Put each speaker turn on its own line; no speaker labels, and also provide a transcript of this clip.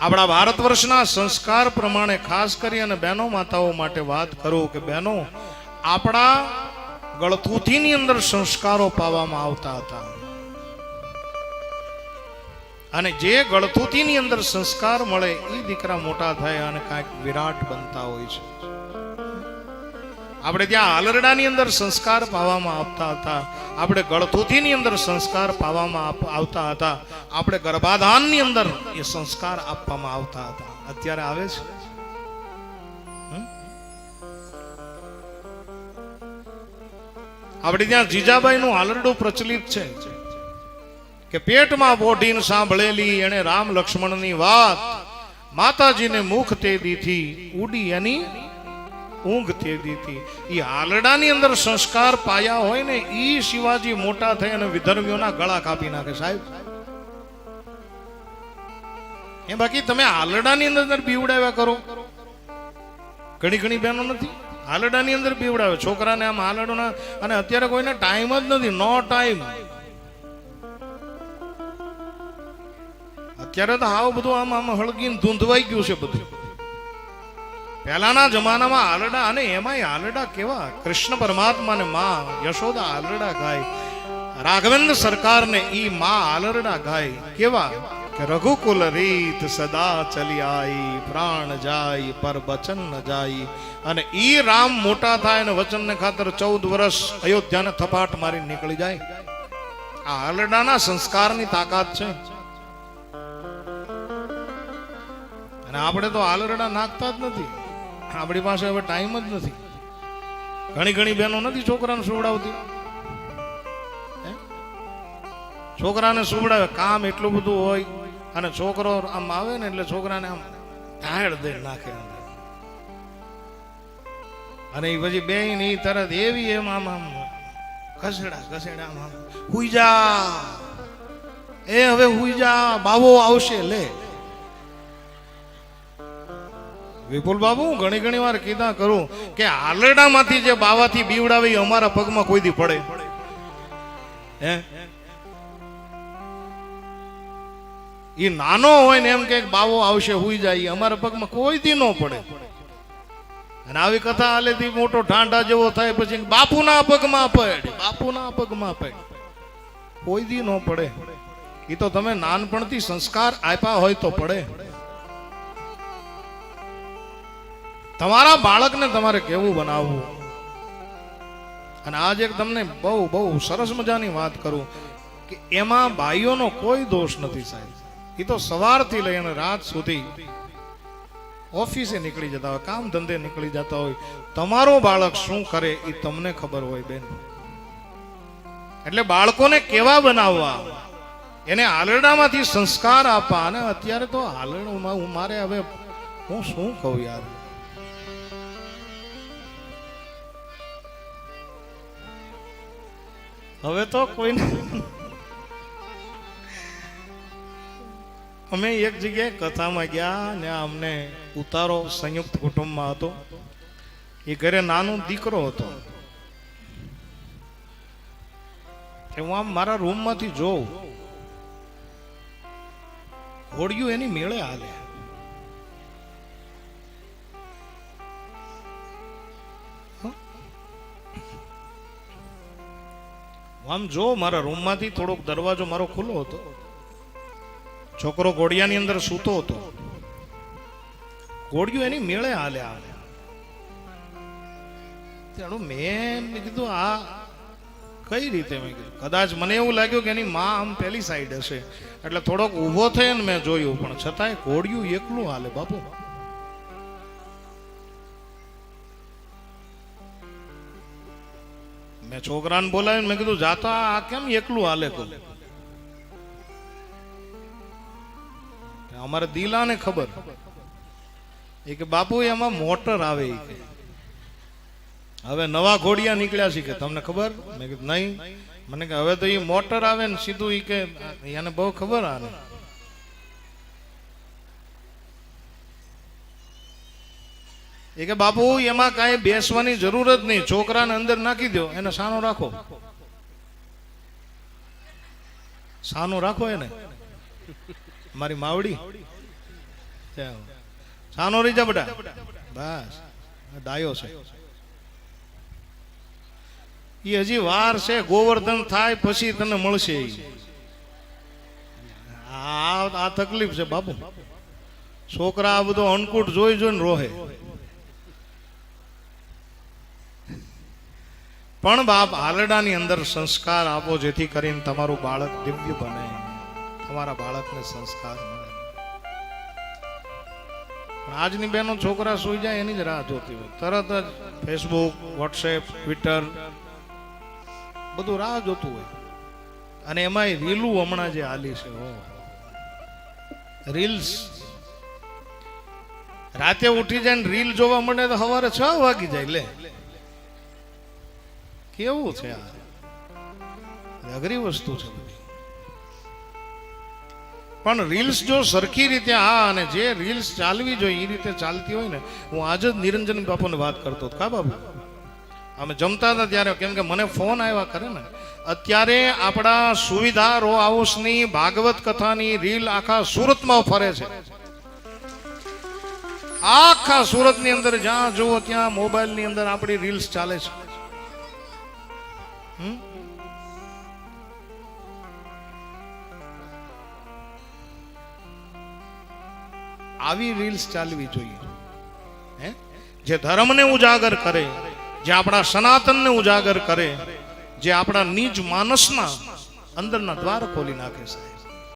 આપણા ભારત વર્ષના સંસ્કાર પ્રમાણે ખાસ કરી અને બહેનો માતાઓ માટે વાત કરું કે બહેનો, આપણા ગળથુથીની અંદર સંસ્કારો પાવામાં આવતા હતા. અને જે ગળથુથીની અંદર સંસ્કાર મળે એ દીકરા મોટા થાય અને કાંઈક વિરાટ બનતા હોય છે. આપણે ત્યાં આલરડાની અંદર સંસ્કાર પાવામાં આવતા હતા. આપણે ગળથુથીની અંદર સંસ્કાર પાવામાં આવતા હતા. આપણે ગર્ભાધાનની અંદર એ સંસ્કાર આપવામાં આવતા હતા. અત્યારે આવે છે? આપણે ત્યાં જીજાબાઈનું આલરડું પ્રચલિત છે. કે પેટમાં બોઢીને સાંભળેલી એને રામ લક્ષ્મણની વાત. માતાજીને મુખ તે દીથી ઉડી એની ઊંઘ તે દીધી. એ હાલડાની અંદર સંસ્કાર પાયા હોય ને એ શિવાજી મોટા થઈ અને વિધર્મીઓના ગળા કાપી નાખે સાહેબ. એ બાકી તમે હાલડાની અંદર બીવડાવ્યા કરો, ઘણી ઘણી બહેનો નથી, હાલડાની અંદર બીવડાવે. છોકરાને આમ હાલડોના, અને અત્યારે કોઈને ટાઈમ જ નથી નો ટાઈમ અત્યારે તો આવું બધું આમ આમ હળગીને ધૂંધવાઈ ગયું છે બધું. પહેલાના જમાનામાં આલડા અને એમાંય આલડા કેવા? કૃષ્ણ પરમાત્માને માં યશોદા આલરડા ગાય. રાઘવેન્દ્ર સરકારને ઈ માં આલરડા ગાય. કેવા? કે રઘુકુલ રીત સદા ચલી આઈ, પ્રાણ જાય, પર વચન ન જાય. અને ઈ રામ મોટા થાય અને વચનને ખાતર ચૌદ વર્ષ અયોધ્યાને થપાટ મારી નીકળી જાય. આ આલરડાના સંસ્કારની તાકાત છે. અને આપણે તો આલરડા નાખતા જ નથી. આપણી પાસે હવે ટાઈમ જ નથી. ઘણી ઘણી બહેનો નથી છોકરાને સુવડાવતી? છોકરાને સુવડાવે, કામ એટલું બધું હોય, અને છોકરો આમ આવે ને એટલે છોકરાને આમ ઢાળ દે નાખે અને એ પછી બે ની તરત એવી એમ આમ આમ ઘસેડા ઘસેડા આમ આમ, હુઈ જા. એ હવે હુઈ જા, બાવો આવશે, લે. વિપુલ બાબુ ઘણી ઘણી વાર કીધા કરું કે આલરડામાંથી જે બાવાથી બીવડાવી એ અમારા પગમાં કોઈ દી પડે. હે? એ નાનો હોય ને એમ કે બાવો આવશે, હુઈ જાય. અમારા પગમાં કોઈ દી ન પડે. અને આવી કથા હાલેથી મોટો ઠાંડા જેવો થાય પછી બાપુના પગમાં પડ, બાપુના પગમાં પડ. કોઈ દી ન પડે. એ તો તમે નાનપણથી સંસ્કાર આપ્યા હોય તો પડે. તમારા બાળકને તમારે કેવું બનાવવું? અને આજે તમને બહુ બહુ સરસ મજાની વાત કરું કે એમાં ભાઈઓનો કોઈ દોષ નથી સાહેબ. એ તો સવારથી લઈને રાત સુધી ઓફિસે નીકળી જતા હોય, કામ ધંધે નીકળી જતા હોય. તમારો બાળક શું કરે એ તમને ખબર હોય બેન. એટલે બાળકોને કેવા બનાવવા? એને આલરડામાંથી સંસ્કાર આપવા. અને અત્યારે તો આલરડુમાં હું મારે હવે હું શું કહું યાર? હવે તો કોઈને અમે એક જગ્યાએ કથામાં ગયા ને અમને ઉતારો સંયુક્ત કુટુંબમાં હતો. એ ઘરે નાનો દીકરો હતો. હું આમ મારા રૂમમાંથી જોઉં. હોડિયું એની મેળે હાલે. આમ જો મારા રૂમમાંથી થોડોક દરવાજો મારો ખુલ્લો હતો, છોકરો ઘોડિયાની અંદર સૂતો હતો ઘોડિયું એની મેળે હાલ્યા તેનું મેં કીધું, આ કઈ રીતે? મેં કીધું, કદાચ મને એવું લાગ્યું કે એની માં આમ પેલી સાઈડ હશે. એટલે થોડોક ઊભો થયો ને મેં જોયું, પણ છતાંય ઘોડિયું એકલું હાલે, બાપુ. મેં છોકરાને બોલાવીને મેં કીધું, જાતા આ કેમ એકલું હાલે કહું અમારે દિલાને ખબર. એ કે, બાપુ, એમાં મોટર આવે એ હવે નવા ઘોડિયા નીકળ્યા છે કે, તમને ખબર? મેં કીધું, નહીં. મને કે, હવે તો એ મોટર આવે ને સીધું એ કે, એને બહુ ખબર આને. કે, બાપુ, એમાં કાંઈ બેસવાની જરૂર જ નહીં. છોકરાને અંદર નાખી દો એને સાનો રાખો. સાનો રાખો એને. મારી માવડી. સાનો રહી જા બટા. બસ. ડાયો છે. એ હજી વાર છે. ગોવર્ધન થાય પછી તને મળશે આ તકલીફ છે, બાપુ. છોકરા આ બધો અન્નકૂટ જોઈ જોઈને રોહે. પણ બાપ આલડાની અંદર સંસ્કાર આપો, જેથી કરીને તમારું બાળક દિવ્ય બને. તમારા બાળકને સંસ્કાર મળે. આજની બહેનો છોકરા સુઈ જાય એની જ રાહ જોતી હોય. તરત જ ફેસબુક વોટ્સએપ ટ્વિટર બધું રાહ જોતું હોય. અને એમાંય રીલું હમણાં જે હાલી છે ઓહો. રીલ્સ રાતે ઉઠી જાય ને રીલ જોવા મળે તો સવારે છ વાગી જાય, લે. કેવું છે આ? અઘરી વસ્તુ છે પણ રીલ્સ જો સરખી રીતે હા અને જે રીલ્સ ચાલવી જોઈએ એ રીતે ચાલતી હોય ને, હું આજ જ નિરંજન બાપુને વાત કરતો હતો. કા બાપુ અમે જમતા હતા ત્યારે, કેમ કે મને ફોન આવ્યા કરે ને, અત્યારે આપણા સુવિધા રો હાઉસની ભાગવત કથાની રીલ આખા સુરતમાં ફરે છે. આખા સુરતની અંદર જ્યાં જુઓ ત્યાં મોબાઈલની અંદર આપણી રીલ્સ ચાલે છે? આવી રીલ્સ ચાલવી જોઈએ. હે? જે ધર્મને ઉજાગર કરે, જે આપણા સનાતનને ઉજાગર કરે, જે આપણા નિજ માનસના અંદરના દ્વાર ખોલી નાખે સાહેબ.